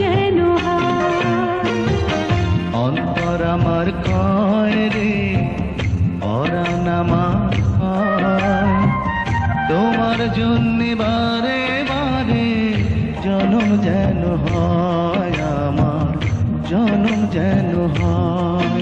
জন্ম অন্তর আমার কয় রে অরান আমার তোমার জন্যে বারে বারে যেন হয় আমার, জন্ম যেন হয়।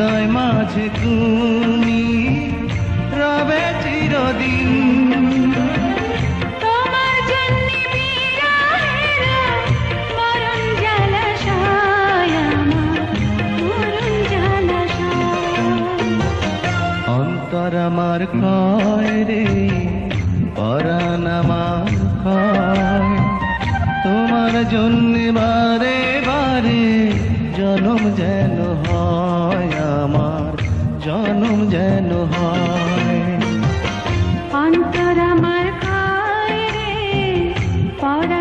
হৃদয় মাঝে তুমি রবে চিরদিন। অন্তর আমার কয় রে পরাণ আমার কয় তোমার জন্য বারে বারে জনম যেন হয়। Fora.